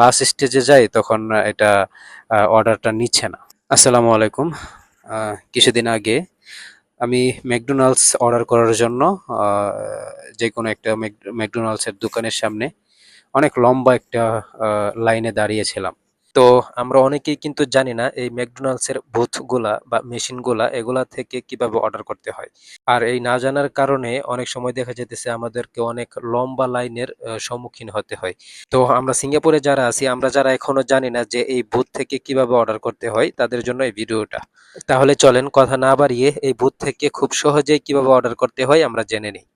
Last স্টেজে যাই, তখন এটা অর্ডারটা নিচ্ছে না। আসসালামু আলাইকুম। কিছুদিন আগে আমি ম্যাকডোনাল্ডস অর্ডার করার জন্য যে কোনো একটা ম্যাকডোনাল্ডসের দোকানের সামনে অনেক লম্বা একটা লাইনে দাঁড়িয়েছিলাম। তো আমরা অনেকেই কিন্তু জানি না এই ম্যাকডোনাল্ডসের বুথগুলা বা মেশিনগুলা এগুলা থেকে কীভাবে অর্ডার করতে হয়। আর এই না জানার কারণে অনেক সময় দেখা যেতেছে আমাদেরকে অনেক লম্বা লাইনের সম্মুখীন হতে হয়। তো আমরা সিঙ্গাপুরে যারা আছি, আমরা যারা এখনও জানি না যে এই বুথ থেকে কীভাবে অর্ডার করতে হয়, তাদের জন্য এই ভিডিওটা। তাহলে চলেন কথা না বাড়িয়ে এই বুথ থেকে খুব সহজেই কীভাবে অর্ডার করতে হয় আমরা জেনে নিই।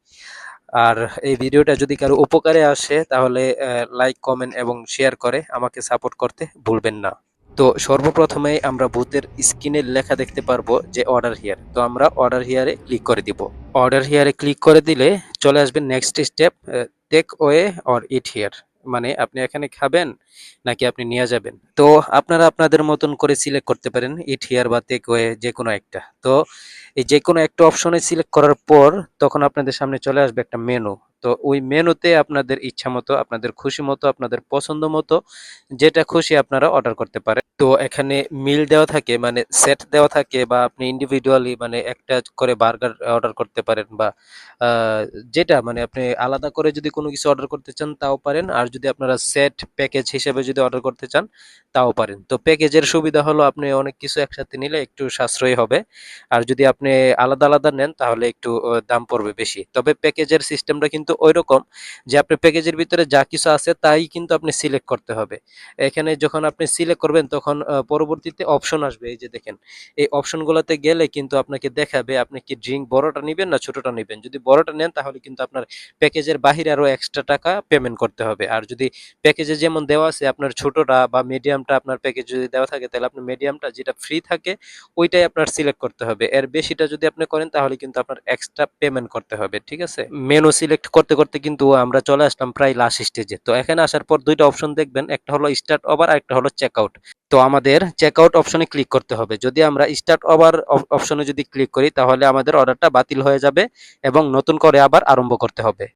আর এই ভিডিওটা যদি কারও উপকারে আসে, তাহলে লাইক কমেন্ট এবং শেয়ার করে আমাকে সাপোর্ট করতে ভুলবেন না। তো সর্বপ্রথমে আমরা বুথের স্ক্রিনের লেখা দেখতে পারব যে অর্ডার হিয়ার তো আমরা অর্ডার হিয়ারে ক্লিক করে দিব। অর্ডার হিয়ারে ক্লিক করে দিলে চলে আসবে next step take way or it here মানে আপনি এখানে খাবেন নাকি আপনি নিয়ে যাবেন? তো আপনারা আপনাদের মতন করে সিলেক্ট করতে পারেন ইট হিয়ার বা টেক ওয়ে যে কোনো একটা। তো এই যে কোনো একটা অপশনে সিলেক্ট করার পর তখন আপনাদের সামনে চলে আসবে একটা মেনু তো ওই মেনুতে আপনাদের ইচ্ছা মতো, আপনাদের খুশি মতো, আপনাদের পছন্দ মতো যেটা খুশি আপনারা অর্ডার করতে পারেন। তো এখানে মিল দেওয়া থাকে মানে সেট দেওয়া থাকে বা আপনি ইন্ডিভিজুয়ালি মানে একটা করে বার্গার অর্ডার করতে পারেন বা যেটা মানে আপনি আলাদা করে যদি কোনো কিছু অর্ডার করতে চান তাও পারেন। আর যদি আপনারা সেট প্যাকেজ হিসেবে যদি অর্ডার করতে চান তাও পারেন। তো প্যাকেজের সুবিধা হলো আপনি অনেক কিছু একসাথে নিলে একটু সাশ্রয়ী হবে। আর যদি আপনি আলাদা আলাদা নেন তাহলে একটু দাম পড়বে বেশি। তবে প্যাকেজের সিস্টেমটা কিন্তু ওইরকম যে আপনি প্যাকেজের ভিতরে যা কিছু আছে তাই কিন্তু আপনি সিলেক্ট করতে হবে। এখানে যখন আপনি সিলেক্ট করবেন তখন পরবর্তীতে অপশন আসবে, এই যে দেখেন, এই অপশনগুলোতে গেলে কিন্তু আপনাকে দেখাবে আপনি কি ড্রিঙ্ক বড়টা নেবেন না ছোটটা নেবেন। যদি বড়টা নেন তাহলে কিন্তু আপনার প্যাকেজের বাহিরে আরও এক্সট্রা টাকা পেমেন্ট করতে হবে। আর যদি প্যাকেজে যেমন দেওয়া আছে আপনার ছোটটা বা মিডিয়ামটা আপনার প্যাকেজ যদি দেওয়া থাকে তাহলে আপনি মিডিয়ামটা যেটা ফ্রি থাকে ওইটাই আপনার সিলেক্ট করতে হবে। এর বেশিটা যদি আপনি করেন তাহলে কিন্তু আপনার এক্সট্রা পেমেন্ট করতে হবে, ঠিক আছে? মেনু সিলেক্ট করতে করতে কিন্তু আমরা চলে আসলাম প্রায় লাস্ট স্টেজে তো এখানে আসার পর দুইটা অপশন দেখবেন, একটা হলো স্টার্ট ওভার আর একটা হলো চেক আউট তো আমাদের চেক আউট অপশনে ক্লিক করতে হবে। যদি আমরা স্টার্ট ওভার অপশনে যদি ক্লিক করি, তাহলে আমাদের অর্ডারটা বাতিল হয়ে যাবে এবং নতুন করে আবার আরম্ভ করতে হবে।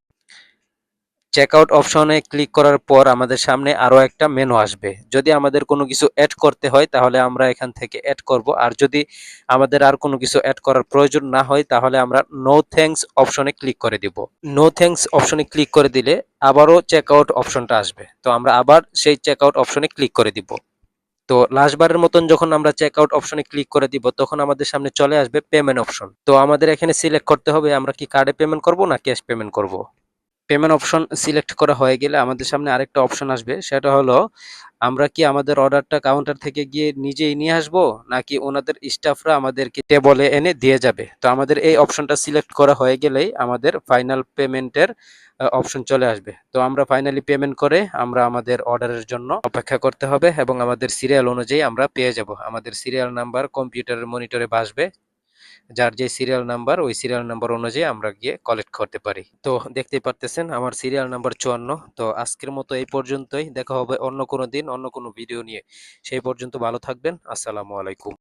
চেকআউট অপশনে ক্লিক করার পর আমাদের সামনে আরও একটা মেনু আসবে। যদি আমাদের কোনো কিছু অ্যাড করতে হয়, তাহলে আমরা এখান থেকে অ্যাড করব। আর যদি আমাদের আর কোনো কিছু অ্যাড করার প্রয়োজন না হয়, তাহলে আমরা নো থ্যাঙ্কস অপশনে ক্লিক করে দিব। নো থ্যাঙ্কস অপশনে ক্লিক করে দিলে আবারও চেকআউট অপশনটা আসবে। তো আমরা আবার সেই চেকআউট অপশনে ক্লিক করে দিব। তো লাস্টবারের মতন যখন আমরা চেকআউট অপশনে ক্লিক করে দিব, তখন আমাদের সামনে চলে আসবে পেমেন্ট অপশন তো আমাদের এখানে সিলেক্ট করতে হবে, আমরা কি কার্ডে পেমেন্ট করব না ক্যাশ পেমেন্ট করব? পেমেন্ট অপশন সিলেক্ট করা হয়ে গেলে আমাদের সামনে আরেকটা অপশন আসবে। সেটা হলো, আমরা কি আমাদের অর্ডারটা কাউন্টার থেকে গিয়ে নিজেই নিয়ে আসব, নাকি ওনাদের স্টাফরা আমাদেরকে টেবলে এনে দিয়ে যাবে? তো আমাদের এই অপশনটা সিলেক্ট করা হয়ে গেলেই আমাদের ফাইনাল পেমেন্টের অপশন চলে আসবে। তো আমরা ফাইনালি পেমেন্ট করে আমরা আমাদের অর্ডারের জন্য অপেক্ষা করতে হবে এবং আমাদের সিরিয়াল অনুযায়ী আমরা পেয়ে যাব। আমাদের সিরিয়াল নাম্বার কম্পিউটারের মনিটরে ভাসবে। যার যে সিরিয়াল নাম্বার ওই সিরিয়াল নাম্বার অনুযায়ী আমরা গিয়ে কালেক্ট করতে পারি। তো দেখতে পারতেছেন, আমার সিরিয়াল নাম্বার চুয়ান্ন। তো আজকের মতো এই পর্যন্তই। দেখা হবে অন্য কোনো দিন, অন্য কোনো ভিডিও নিয়ে। সেই পর্যন্ত ভালো থাকবেন। আসসালামু আলাইকুম।